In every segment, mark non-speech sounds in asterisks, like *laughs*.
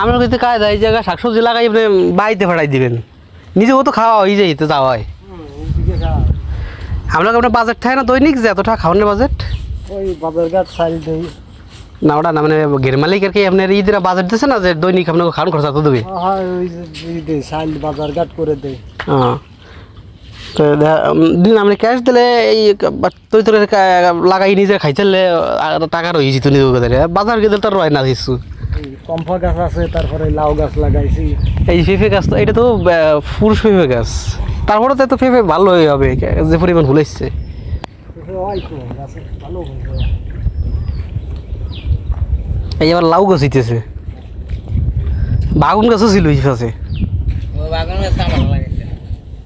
আমার কিন্তু কায়দা এই জায়গায় শাকসবজি লাগাই আপনি বাড়িতে ফাটাই দিবেন। নিজেও তো খাওয়া হয়ে যায় তো যাওয়া হয়। আপনাকে আপনার বাজেট থাকে না দৈনিক যে এত টাকা খাওয়ানোর বাজেট ওই সাইল দেই। না ওটা না মানে ঘের মালিকের কি আপনার ঈদের বাজেট দিচ্ছে না যে দৈনিক আপনাকে খাওয়ান খরচা তো দেবে? সাইল বাজার ঘাট করে দেই। হ্যাঁ। তো দিন আপনি ক্যাশ দিলে এই তুই তোর লাগাই নিজে খাইতে টাকা রয়েছি তুই নিজে বাজার গেলে তো আর রয় না কিছু। কম্পা গাছ আছে তারপরে লাউ গাছ লাগাইছি। এই পেঁপে গাছ তো এটা তো পুরুষ পেঁপে গাছ। তারপরে তো এত পেঁপে ভালোই হবে যে পরিমাণ ফুল এসছে। ওই তো গাছে ভালো হয়েছে এই আবার লাউ গাছ হইতেছে। বাগুন গাছও ছিল এই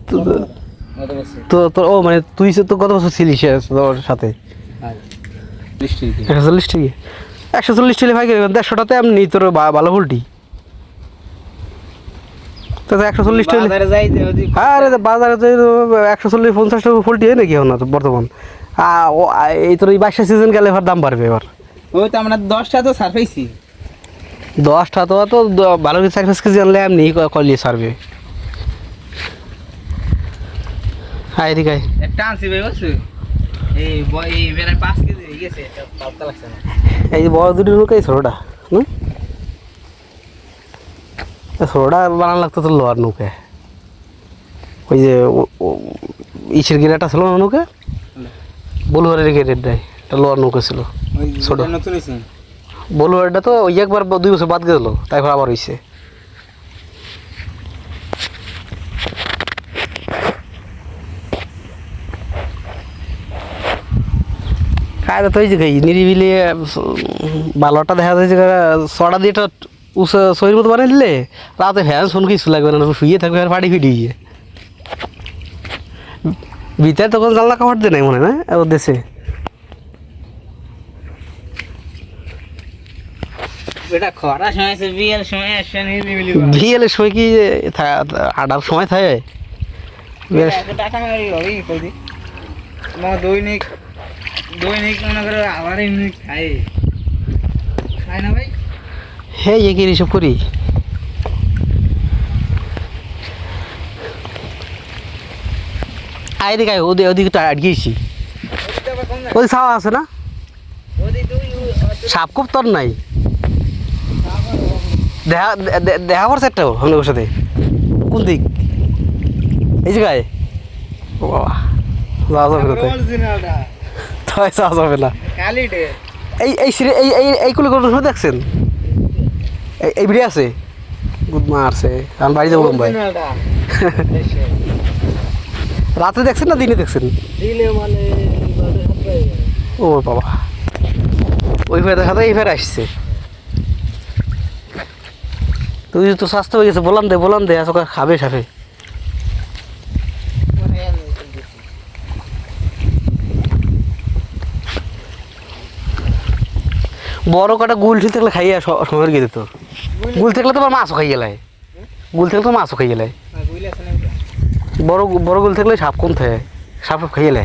তো- তো তোর ও মানে তুই তো কত বছর ছিলিস তোর সাথে। একশো চল্লিশ ঠিকই একশো চল্লিশ ছিল ভাই দেড়শোটাতে এমনি তোর ভালো পোলট্রি। তো একশো চল্লিশ টাকা হ্যাঁ আরে বাজারে একশো চল্লিশ পঞ্চাশ টাকা পোলট্রি হয় নাকি না বর্তমান? এই তোর এই বাইশটা সিজন গেলে এবার দাম বাড়বে এবার। ওই তো আমরা দশটা তো সারফেসি দশটা তো তো ভালো করে পাঁচ কেজি আনলে এমনি ক- করলে সারবে। হ্যাঁ এদিকে আয়। একটা আনছি ভাই এই ব- এই বেড়ায় পাঁচ কেজি হয়ে গেছে লাগছে না এই যে বড় দুটি লোক এই ছোটোটা ছোটোটা বানান লাগতো তো লোয়ার নৌকে ওই যে ইসের গিরাটা ছিল না নৌকে? বলুয়ারের দেয় একটা লোয়ার নৌকা ছিল। ছোট। এটা হয়েছে বলুয়ারটা তো ওই একবার দুই বছর বাদ গেল তারপর আবার হইছে। কায়দা তো এই যে নিরিবিলি বালোটা দেখা যায় যে সড়া দিয়ে শরীর মতো বানিয়ে দিলে রাতে ফ্যান শুন কিছু লাগবে না শুয়ে থাকবে আর ফাটি ফিটি গিয়ে। ভিতরে তখন জানলা কাপড় দিয়ে নাই মনে না? ও দেশে। বিয়েলের সময় কি আডার সময় থাকে? দৈনিক দৈনিক মনে করো আবার এমনি খাই খাই না ভাই? হে ইয়ে কি এসব করি? আয় দিকে আয়, ওদিকে ওদিকে তো আটকেছি। ওই ছাওয়া আছে না? সাপ খুব তোর নাই? দেখা দে- দে- দেখা করছে একটা আমাদের সাথে কোন দিক? এই ও বাবা যাওয়া যাবে যাবে না। এই এই এই এই এই কুলি কোনো দেখছেন? এই আছে? গুড মারছে বাড়ি যাব ভাই *laughs* রাতে দেখছেন না দিনে দেখছেন? মানে। ও বাবা। ওই ফের দেখাতে এই ফের আসছে। তুই তো স্বাস্থ্য হয়ে গেছে বললাম দে বললাম দে আসলে খাবে সাফে বড় কটা গুল ঠিক থাকলে খাইয়া সময় গিয়ে দিত গুল থাকলে তো মাছ মাছও খাই লাই। গুল থাকলে তো মাছও খাই গেলাই বুঝলে আছে না বড় বড় গুল থাকলে সাপ কম থাকে? সাপ খাই গেলে